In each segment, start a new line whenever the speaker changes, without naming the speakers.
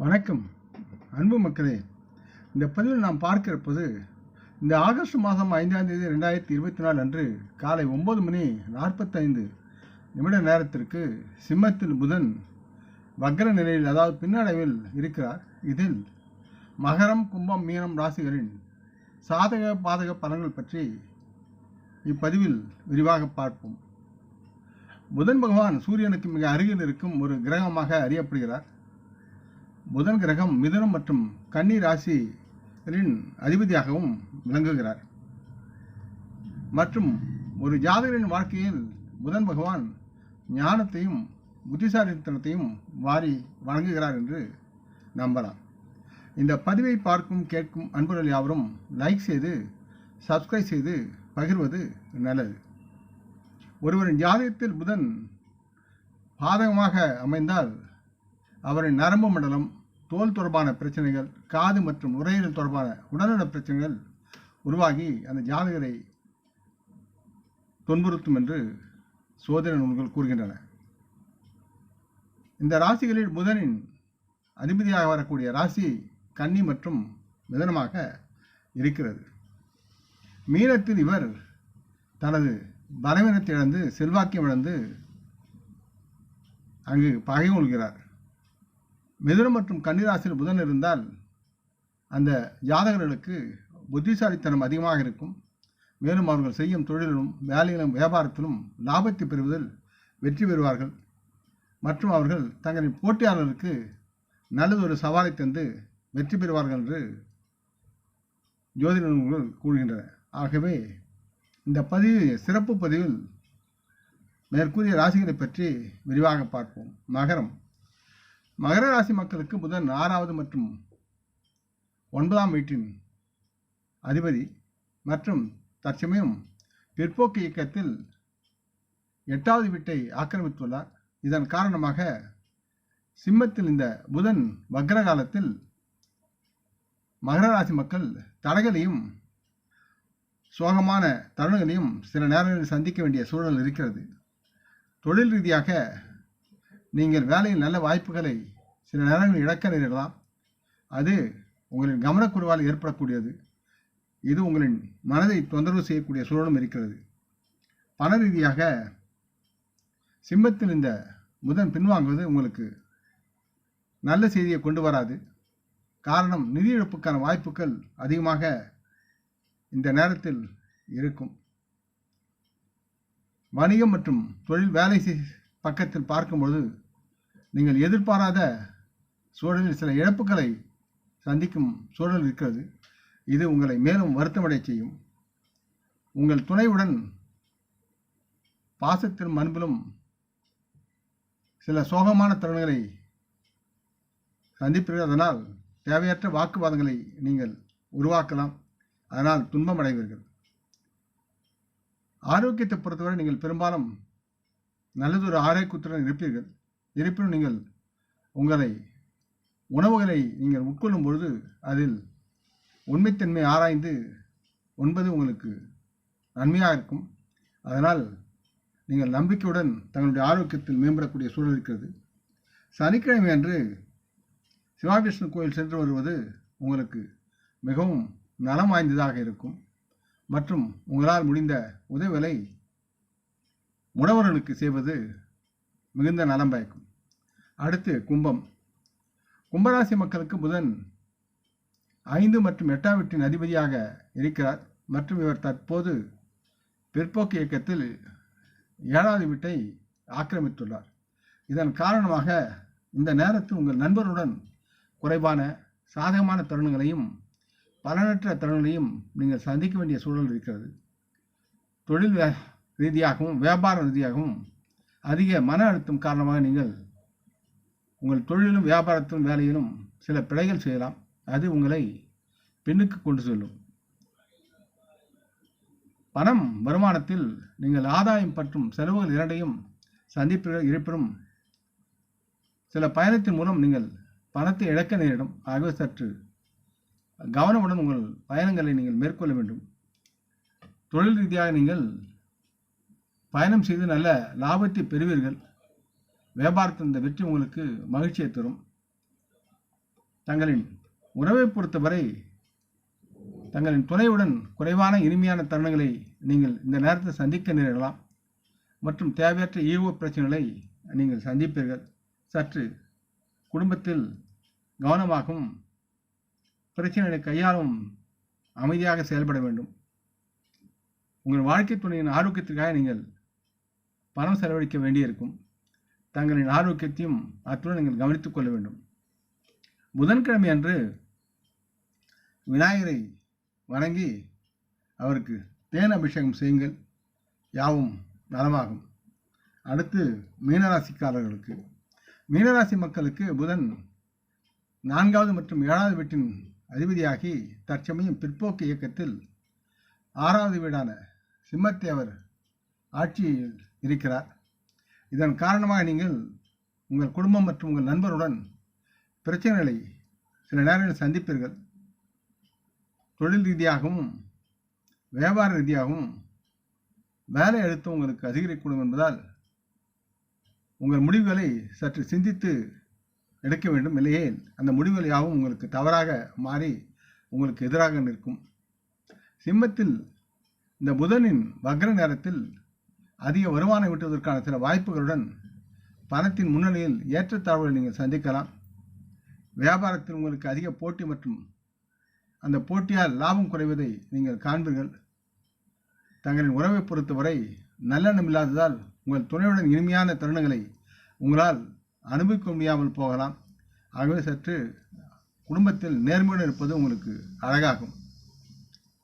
வணக்கம். அன்பு மக்களே இந்த பதிவில் நாம் பார்க்க இருப்பது இந்த ஆகஸ்ட் மாதம் ஐந்தாம் தேதி ரெண்டாயிரத்தி இருபத்தி நாலு அன்று காலை ஒன்பது மணி நாற்பத்தைந்து நிமிட நேரத்திற்கு சிம்மத்தில் புதன் வக்ர நிலையில் அதாவது பின்னடைவில் இருக்கிறார். இதில் மகரம் கும்பம் மீனம் ராசிகளின் சாதக பாதக பலன்கள் பற்றி இப்பதிவில் விரிவாக பார்ப்போம். புதன் பகவான் சூரியனுக்கு மிக அருகில் இருக்கும் ஒரு கிரகமாக அறியப்படுகிறார். புதன் கிரகம் மிதுனம் மற்றும் கன்னி ராசிகளின் அதிபதியாகவும் விளங்குகிறார். மற்றும் ஒரு ஜாதகரின் வாழ்க்கையில் புதன் பகவான் ஞானத்தையும் புத்திசாலித்தனத்தையும் வாரி வழங்குகிறார் என்று நம்பலாம். இந்த பதிவை பார்க்கும் கேட்கும் அன்பர்கள் யாவரும் லைக் செய்து சப்ஸ்கிரைப் செய்து பகிர்வது நல்லது. ஒருவரின் ஜாதகத்தில் புதன் பாதகமாக அமைந்தால் அவரின் நரம்பு மண்டலம் தோல் தொடர்பான பிரச்சனைகள் காது மற்றும் உரையீரல் தொடர்பான உடல்நல பிரச்சனைகள் உருவாகி அந்த ஜாதகரை துன்புறுத்தும் என்று சோதனை நூல்கள் கூறுகின்றன. இந்த ராசிகளில் புதனின் அதிபதியாக வரக்கூடிய ராசி கன்னி மற்றும் மிதனமாக இருக்கிறது. மீனத்தில் இவர் தனது பலவீனத்தை இழந்து செல்வாக்கியம் இழந்து அங்கு பகை கொள்கிறார் மிதுனம் மற்றும் கன்னிராசியில் புதன் இருந்தால் அந்த ஜாதகர்களுக்கு புத்திசாலித்தனம் அதிகமாக இருக்கும். மேலும் அவர்கள் செய்யும் தொழிலிலும் வேலையிலும் வியாபாரத்திலும் லாபத்தை பெறுவதில் வெற்றி பெறுவார்கள். மற்றும் அவர்கள் தங்களின் போட்டியாளருக்கு நல்லதொரு சவாலை தந்து வெற்றி பெறுவார்கள் என்று ஜோதிட நூல்கள் கூறுகின்றன. ஆகவே இந்த பதிவு சிறப்பு பதிவில் மேற்கூறிய ராசிகளை பற்றி விரிவாக பார்ப்போம். மகரம். மகர ராசி மக்களுக்கு புதன் ஆறாவது மற்றும் ஒன்பதாம் வீட்டின் அதிபதி மற்றும் தற்சமயம் பிற்போக்கு இயக்கத்தில் எட்டாவது வீட்டை ஆக்கிரமித்துள்ளார். இதன் காரணமாக சிம்மத்தில் இந்த புதன் வக்ர காலத்தில் மகர ராசி மக்கள் தடைகளையும் சோகமான தருணங்களையும் சில நேரங்களில் சந்திக்க வேண்டிய சூழல் இருக்கிறது. தொழில் ரீதியாக நீங்கள் வேலையில் நல்ல வாய்ப்புகளை சில நேரங்களில் இழக்க நேரிடலாம். அது உங்களின் கவனக்குறைவால் ஏற்படக்கூடியது. இது உங்களின் மனதை தொந்தரவு செய்யக்கூடிய சூழலும் இருக்கிறது. பண ரீதியாக சிம்மத்தில் இந்த புதன் பின்வாங்குவது உங்களுக்கு நல்ல செய்தியை கொண்டு வராது. காரணம் நிதி இழப்புக்கான வாய்ப்புகள் அதிகமாக இந்த நேரத்தில் இருக்கும். வணிகம் மற்றும் தொழில் வேலை செய் பக்கத்தில் பார்க்கும்பொழுது நீங்கள் எதிர்பாராத சூழலில் சில இழப்புகளை சந்திக்கும் சூழல் இருக்கிறது. இது உங்களை மேலும் வருத்தமடைய செய்யும். உங்கள் துணையுடன் பாசத்திலும் அன்பிலும் சில சோகமான தருணங்களை சந்திப்பீர்கள். அதனால் தேவையற்ற வாக்குவாதங்களை நீங்கள் உருவாக்கலாம். அதனால் துன்பம் அடைவீர்கள். ஆரோக்கியத்தை பொறுத்தவரை நீங்கள் பெரும்பாலும் நல்லதொரு ஆரோக்கியத்துடன் இருப்பீர்கள். இருப்பினும் நீங்கள் உங்களை உணவுகளை நீங்கள் உட்கொள்ளும் பொழுது அதில் உண்மைத்தன்மை ஆராய்ந்து உண்பது உங்களுக்கு நன்மையாக இருக்கும். அதனால் நீங்கள் நம்பிக்கையுடன் தங்களுடைய ஆரோக்கியத்தில் மேம்படக்கூடிய சூழல் இருக்கிறது. சனிக்கிழமை அன்று சிவாகிருஷ்ணன் கோயில் சென்று வருவது உங்களுக்கு மிகவும் நலம் வாய்ந்ததாக இருக்கும். மற்றும் உங்களால் முடிந்த உதவிகளை உழவர்களுக்கு செய்வது மிகுந்த நலம் பயக்கும் அடுத்து கும்பம். கும்பராசி மக்களுக்கு புதன் ஐந்து மற்றும் எட்டாம் வீட்டின் அதிபதியாக இருக்கிறார். மற்றும் இவர் தற்போது பிற்போக்கு இயக்கத்தில் ஏழாவது வீட்டை ஆக்கிரமித்துள்ளார். இதன் காரணமாக இந்த நேரத்தில் உங்கள் நண்பருடன் குறைவான சாதகமான தருணங்களையும் பலனற்ற தருணங்களையும் நீங்கள் சந்திக்க வேண்டிய சூழல் இருக்கிறது. தொழில் ரீதியாகவும் வியாபார ரீதியாகவும் அதிக மன அழுத்தம் காரணமாக நீங்கள் உங்கள் தொழிலும் வியாபாரத்திலும் வேலையிலும் சில பிழைகள் செய்யலாம். அது உங்களை பெண்ணுக்கு கொண்டு செல்லும். பணம் வருமானத்தில் நீங்கள் ஆதாயம் மற்றும் செலவுகள் இரண்டையும் சந்திப்பீர்கள் இருப்பினும் சில பயணத்தின் மூலம் நீங்கள் பணத்தை இழக்க நேரிடும். ஆகவே சற்று கவனமுடன் உங்கள் பயணங்களை நீங்கள் மேற்கொள்ள வேண்டும். தொழில் ரீதியாக நீங்கள் பயணம் செய்து நல்ல லாபத்தை பெறுவீர்கள். வியாபாரத்தில் இந்த வெற்றி உங்களுக்கு மகிழ்ச்சியை தரும். தங்களின் உறவை பொறுத்தவரை தங்களின் துணையுடன் குறைவான இனிமையான தருணங்களை நீங்கள் இந்த நேரத்தில் சந்திக்க நேரிடலாம். மற்றும் தேவையற்ற ஈகோ பிரச்சனைகளை நீங்கள் சந்திப்பீர்கள். சற்று குடும்பத்தில் கவனமாகவும் பிரச்சனைகளை கையாளும் அமைதியாக செயல்பட வேண்டும். உங்கள் வாழ்க்கை துணையின் ஆரோக்கியத்திற்காக நீங்கள் பணம் செலவழிக்க வேண்டியிருக்கும். தங்களின் ஆரோக்கியத்தையும் அத்துடன் நீங்கள் கவனித்துக் கொள்ள வேண்டும். புதன்கிழமை அன்று விநாயகரை வணங்கி அவருக்கு தேன் அபிஷேகம் செய்யுங்கள். யாவும் நலமாகும். அடுத்து மீனராசிக்காரர்களுக்கு. மீனராசி மக்களுக்கு புதன் நான்காவது மற்றும் ஏழாவது வீட்டின் அதிபதியாகி தற்சமயம் பிற்போக்கு இயக்கத்தில் ஆறாவது வீடான சிம்மத்தேவர் ஆட்சியில் இருக்கிறார். இதன் காரணமாக நீங்கள் உங்கள் குடும்பம் மற்றும் உங்கள் நண்பருடன் பிரச்சனைகளை சில நேரங்களில் சந்திப்பீர்கள். தொழில் ரீதியாகவும் வியாபார ரீதியாகவும் வேலை அழுத்தம் உங்களுக்கு அதிகரிக்கக்கூடும் என்பதால் உங்கள் முடிவுகளை சற்று சிந்தித்து எடுக்க வேண்டும். இல்லையே அந்த முடிவுகள் யாவும் உங்களுக்கு தவறாக மாறி உங்களுக்கு எதிராக நிற்கும். சிம்மத்தில் இந்த புதனின் வக்ர நேரத்தில் அதிக வருமானம் ஈட்டுவதற்கான சில வாய்ப்புகளுடன் பணத்தின் முன்னணியில் ஏற்றத்தாழ்வுகளை நீங்கள் சந்திக்கலாம். வியாபாரத்தில் உங்களுக்கு அதிக போட்டி மற்றும் அந்த போட்டியால் லாபம் குறைவதை நீங்கள் காண்பீர்கள். தங்களின் உறவை பொறுத்தவரை நல்லெண்ணம் இல்லாததால் உங்கள் துணையுடன் இனிமையான தருணங்களை உங்களால் அனுபவிக்க முடியாமல் போகலாம். ஆகவே சற்று குடும்பத்தில் நேர்மையுடன் இருப்பது உங்களுக்கு அழகாகும்.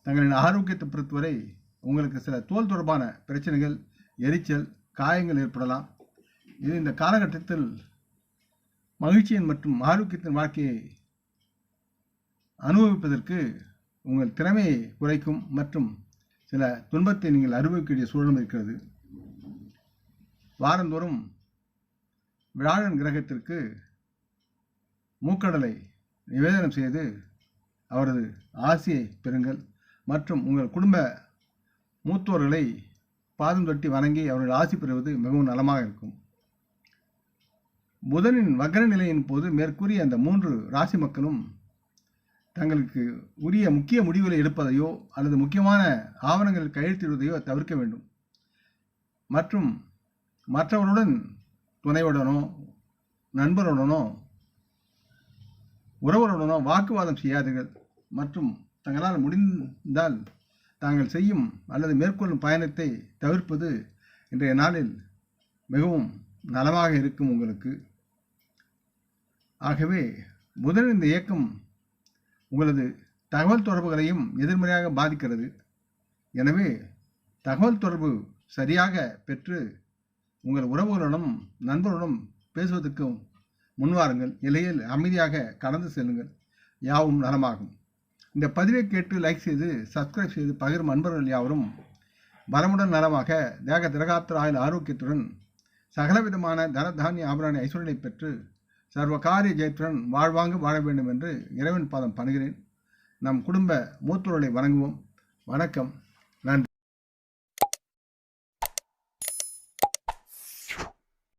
தங்களின் ஆரோக்கியத்தை பொறுத்தவரை உங்களுக்கு சில தோல் தொடர்பான பிரச்சனைகள் எரிச்சல் காயங்கள் ஏற்படலாம். இது இந்த காலகட்டத்தில் மகிழ்ச்சியின் மற்றும் ஆரோக்கியத்தின் வாழ்க்கையை அனுபவிப்பதற்கு உங்கள் திறமையை குறைக்கும் மற்றும் சில துன்பத்தை நீங்கள் அனுபவிக்க வேண்டிய சூழலும் இருக்கிறது. வாரந்தோறும் வியாழன் கிரகத்திற்கு மூக்கடலை நிவேதனம் செய்து அவரது ஆசையை பெறுங்கள் மற்றும் உங்கள் குடும்ப மூத்தோர்களை பாதம் தொட்டி வணங்கி அவர்கள் ஆசி பெறுவது மிகவும் நலமாக இருக்கும். புதனின் வக்ர நிலையின் போது மேற்கூறிய அந்த மூன்று ராசி மக்களும் தங்களுக்கு உரிய முக்கிய முடிவுகளை எடுப்பதையோ அல்லது முக்கியமான ஆவணங்களில் கையெழுத்திடுவதையோ தவிர்க்க வேண்டும். மற்றும் மற்றவருடன் துணையுடனோ நண்பருடனோ உறவுகளுடனோ வாக்குவாதம் செய்யாதீர்கள். மற்றும் தங்களால் முடிந்தால் தாங்கள் செய்யும் அல்லது மேற்கொள்ளும் பயணத்தை தவிர்ப்பது இன்றைய நாளில் மிகவும் நலமாக இருக்கும் உங்களுக்கு. ஆகவே புதன் இந்த இயக்கம் உங்களது தகவல் தொடர்புகளையும் எதிர்மறையாக பாதிக்கிறது. எனவே தகவல் தொடர்பு சரியாக பெற்று உங்கள் உறவுகளுடன் நண்பர்களுடன் பேசுவதற்கு முன்வாருங்கள். இலையில் அமைதியாக கடந்து செல்லுங்கள். யாவும் நலமாகும். இந்த பதிவை கேட்டு லைக் செய்து சப்ஸ்கிரைப் செய்து பகிரும் அன்பர்கள் யாவரும் வரமுடன் நலமாக தேக திரகாத்திராயில் ஆரோக்கியத்துடன் சகலவிதமான தனதானிய ஆபரண ஐஸ்வர்யனை பெற்று சர்வ காரிய ஜெயத்துடன் வாழ்வாங்கு வாழ வேண்டும் என்று இறைவன் பாதம் பணுகிறேன். நம் குடும்ப மூத்தோர்களை வணங்குவோம். வணக்கம்.